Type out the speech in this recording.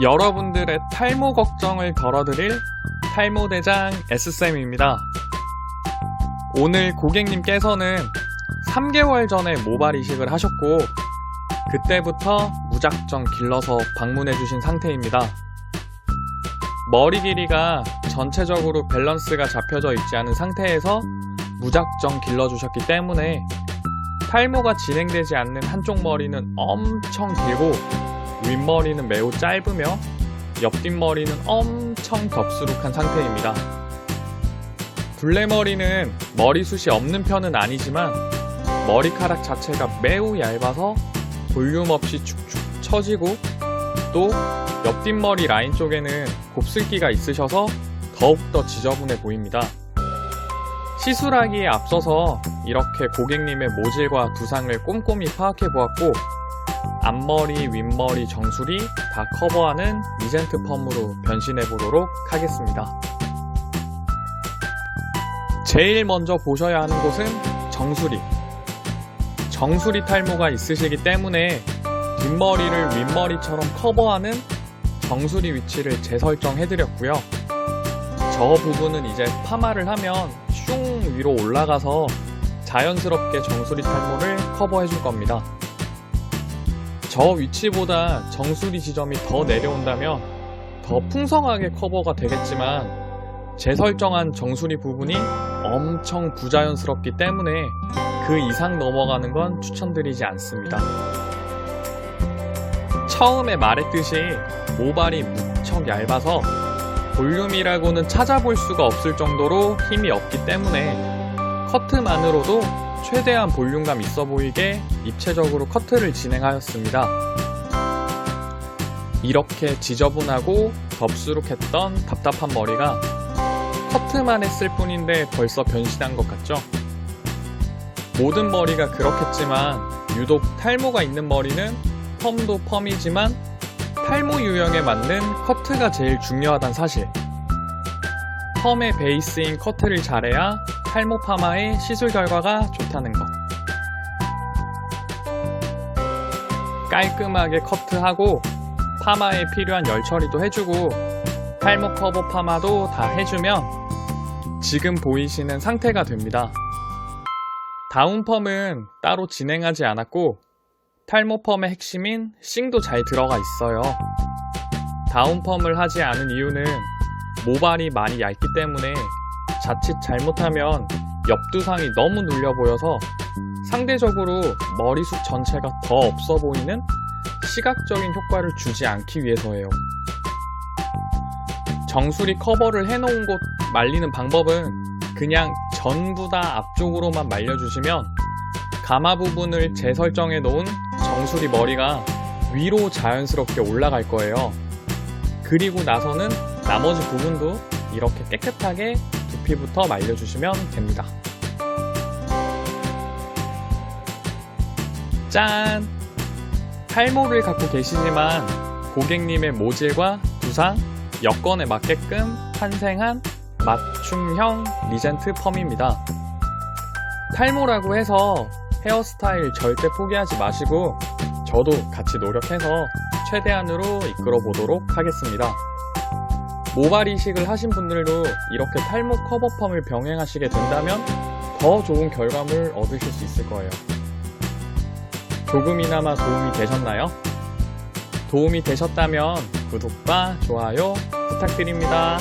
여러분들의 탈모 걱정을 덜어드릴 탈모대장 S쌤입니다. 오늘 고객님께서는 3개월 전에 모발 이식을 하셨고, 그때부터 무작정 길러서 방문해주신 상태입니다. 머리 길이가 전체적으로 밸런스가 잡혀져 있지 않은 상태에서 무작정 길러주셨기 때문에 탈모가 진행되지 않는 한쪽 머리는 엄청 길고 윗머리는 매우 짧으며 옆뒷머리는 엄청 덥수룩한 상태입니다. 둘레머리는 머리숱이 없는 편은 아니지만 머리카락 자체가 매우 얇아서 볼륨 없이 축축 처지고 또 옆뒷머리 라인 쪽에는 곱슬기가 있으셔서 더욱더 지저분해 보입니다. 시술하기에 앞서서 이렇게 고객님의 모질과 두상을 꼼꼼히 파악해 보았고 앞머리, 윗머리, 정수리 다 커버하는 미젠트 펌으로 변신해 보도록 하겠습니다. 제일 먼저 보셔야 하는 곳은 정수리. 정수리 탈모가 있으시기 때문에 뒷머리를 윗머리처럼 커버하는 정수리 위치를 재설정해 드렸고요. 저 부분은 이제 파마를 하면 슝 위로 올라가서 자연스럽게 정수리 탈모를 커버해 줄 겁니다. 저 위치보다 정수리 지점이 더 내려온다면 더 풍성하게 커버가 되겠지만 재설정한 정수리 부분이 엄청 부자연스럽기 때문에 그 이상 넘어가는 건 추천드리지 않습니다. 처음에 말했듯이 모발이 무척 얇아서 볼륨이라고는 찾아볼 수가 없을 정도로 힘이 없기 때문에 커트만으로도 최대한 볼륨감 있어 보이게 입체적으로 커트를 진행하였습니다. 이렇게 지저분하고 덥수룩했던 답답한 머리가 커트만 했을 뿐인데 벌써 변신한 것 같죠? 모든 머리가 그렇겠지만 유독 탈모가 있는 머리는 펌도 펌이지만 탈모 유형에 맞는 커트가 제일 중요하단 사실. 펌의 베이스인 커트를 잘해야 탈모 파마의 시술 결과가 좋다는 것. 깔끔하게 커트하고 파마에 필요한 열 처리도 해주고 탈모 커버 파마도 다 해주면 지금 보이시는 상태가 됩니다. 다운 펌은 따로 진행하지 않았고 탈모 펌의 핵심인 싱도 잘 들어가 있어요. 다운 펌을 하지 않은 이유는 모발이 많이 얇기 때문에 자칫 잘못하면 옆두상이 너무 눌려 보여서 상대적으로 머리숱 전체가 더 없어 보이는 시각적인 효과를 주지 않기 위해서예요. 정수리 커버를 해놓은 곳 말리는 방법은 그냥 전부 다 앞쪽으로만 말려주시면 가마 부분을 재설정해 놓은 정수리 머리가 위로 자연스럽게 올라갈 거예요. 그리고 나서는 나머지 부분도 이렇게 깨끗하게 두피부터 말려주시면 됩니다. 짠! 탈모를 갖고 계시지만 고객님의 모질과 두상, 여건에 맞게끔 탄생한 맞춤형 리젠트 펌입니다. 탈모라고 해서 헤어스타일 절대 포기하지 마시고 저도 같이 노력해서 최대한으로 이끌어 보도록 하겠습니다. 모발 이식을 하신 분들도 이렇게 탈모 커버 펌을 병행하시게 된다면 더 좋은 결과물 얻으실 수 있을 거예요. 조금이나마 도움이 되셨나요? 도움이 되셨다면 구독과 좋아요 부탁드립니다.